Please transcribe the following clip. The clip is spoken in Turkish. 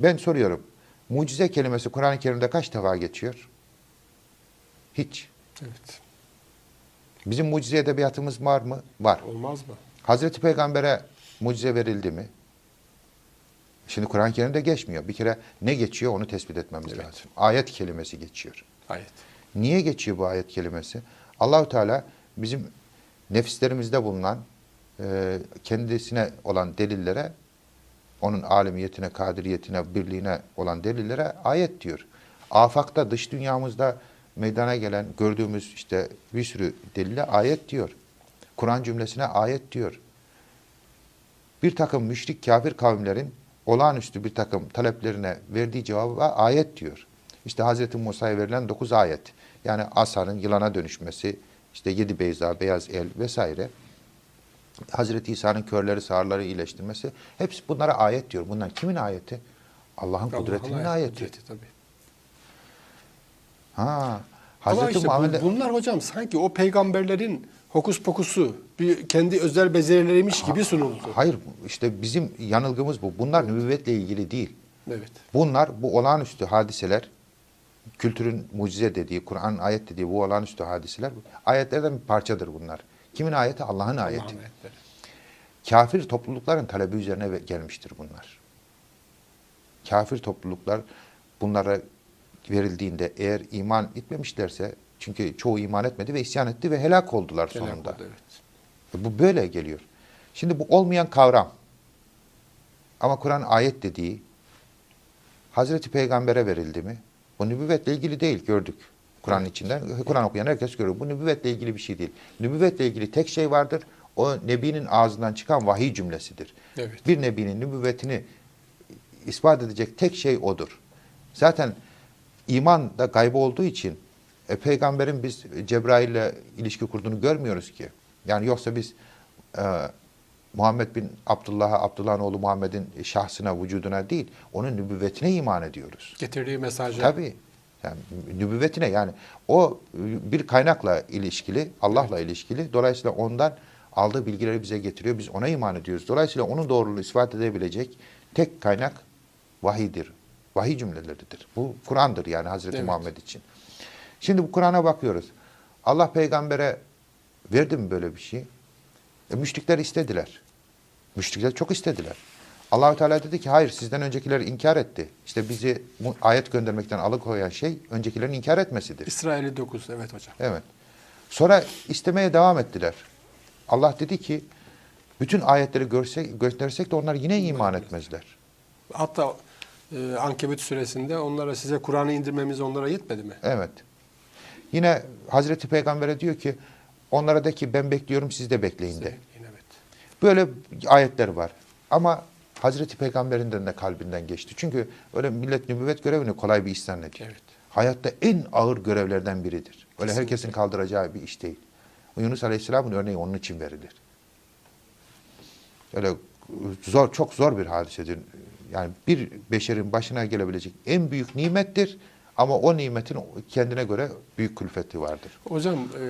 Ben soruyorum. Mucize kelimesi Kur'an-ı Kerim'de kaç defa geçiyor? Hiç. Evet. Bizim mucize edebiyatımız var mı? Var. Olmaz mı? Hazreti Peygamber'e mucize verildi mi? Şimdi Kur'an-ı Kerim'de geçmiyor. Bir kere ne geçiyor onu tespit etmemiz Evet. lazım. Ayet kelimesi geçiyor. Ayet. Niye geçiyor bu ayet kelimesi? Allahu Teala bizim nefislerimizde bulunan e, kendisine olan delillere, onun alimiyetine, kadiriyetine, birliğine olan delillere ayet diyor. Afakta, dış dünyamızda meydana gelen, gördüğümüz işte bir sürü delile ayet diyor. Kur'an cümlesine ayet diyor. Bir takım müşrik kafir kavimlerin olağanüstü bir takım taleplerine verdiği cevaba ayet diyor. İşte Hazreti Musa'ya verilen dokuz ayet. Yani asanın yılana dönüşmesi, işte yedi beyza, beyaz el vesaire. Hazreti İsa'nın körleri sağırları iyileştirmesi. Hepsi bunlara ayet diyor. Bunlar kimin ayeti? Allah'ın kudretinin Allah'ın ayeti. kudreti tabii. Ha. Ama Hazreti işte Muhammed bunlar hocam sanki o peygamberlerin hokus pokusu, bir kendi özel becerileriymiş gibi sunuldu. Hayır işte bizim yanılgımız bu. Bunlar nübüvvetle ilgili değil. Evet. Bunlar bu olağanüstü hadiseler, kültürün mucize dediği, Kur'an'ın ayet dediği bu olağanüstü hadiseler, ayetlerden bir parçadır bunlar. Kimin ayeti? Allah'ın ayeti. Allah'ın ayetleri. Kafir toplulukların talebi üzerine gelmiştir bunlar. Kafir topluluklar bunlara verildiğinde eğer iman etmemişlerse, çünkü çoğu iman etmedi ve isyan etti ve helak oldular Helak sonunda. oldu, evet. Bu böyle geliyor. Şimdi bu olmayan kavram ama Kur'an ayet dediği Hazreti Peygamber'e verildi mi? Bu nübüvvetle ilgili değil gördük. Kur'an'ın içinden. Kur'an okuyan herkes görüyor. Bu nübüvvetle ilgili bir şey değil. Nübüvvetle ilgili tek şey vardır. O Nebi'nin ağzından çıkan vahiy cümlesidir. Evet. Bir Nebi'nin nübüvvetini ispat edecek tek şey odur. Zaten iman da gaybı olduğu için e, peygamberin biz Cebrail'le ilişki kurduğunu görmüyoruz ki. Yani yoksa biz e, Muhammed bin Abdullah'a, Abdullah'ın oğlu Muhammed'in şahsına, vücuduna değil, onun nübüvvetine iman ediyoruz. Getirdiği mesajı. Tabii. Yani nübüvvetine yani o bir kaynakla ilişkili, Allah'la ilişkili. Dolayısıyla ondan aldığı bilgileri bize getiriyor. Biz ona iman ediyoruz. Dolayısıyla onun doğruluğunu ispat edebilecek tek kaynak vahidir. Vahiy cümleleridir. Bu Kur'an'dır yani Hazreti Evet. Muhammed için. Şimdi bu Kur'an'a bakıyoruz. Allah peygambere verdi mi böyle bir şey? E, müşrikler istediler. Müşrikler çok istediler. Allahü Teala dedi ki hayır sizden öncekiler inkar etti. İşte bizi bu ayet göndermekten alıkoyan şey öncekilerin inkar etmesidir. İsrail'i 9 evet hocam. Evet. Sonra istemeye devam ettiler. Allah dedi ki bütün ayetleri görse, gösterirsek de onlar yine iman etmezler. Hatta e, Ankebut suresinde onlara size Kur'an'ı indirmemiz onlara yetmedi mi? Evet. Yine Hazreti Peygamber'e diyor ki onlara de ki ben bekliyorum siz de bekleyin de. Evet. Böyle ayetler var. Ama Hazreti Peygamber'inden de kalbinden geçti. Çünkü öyle millet nübüvvet görevini kolay bir iş zannediyor. Evet. Hayatta en ağır görevlerden biridir. Öyle Kesinlikle. herkesin kaldıracağı bir iş değil. Yunus Aleyhisselam'ın örneği onun için verilir. Öyle zor, çok zor bir hadisedir. Yani bir beşerin başına gelebilecek en büyük nimettir. Ama o nimetin kendine göre büyük külfeti vardır. Hocam e,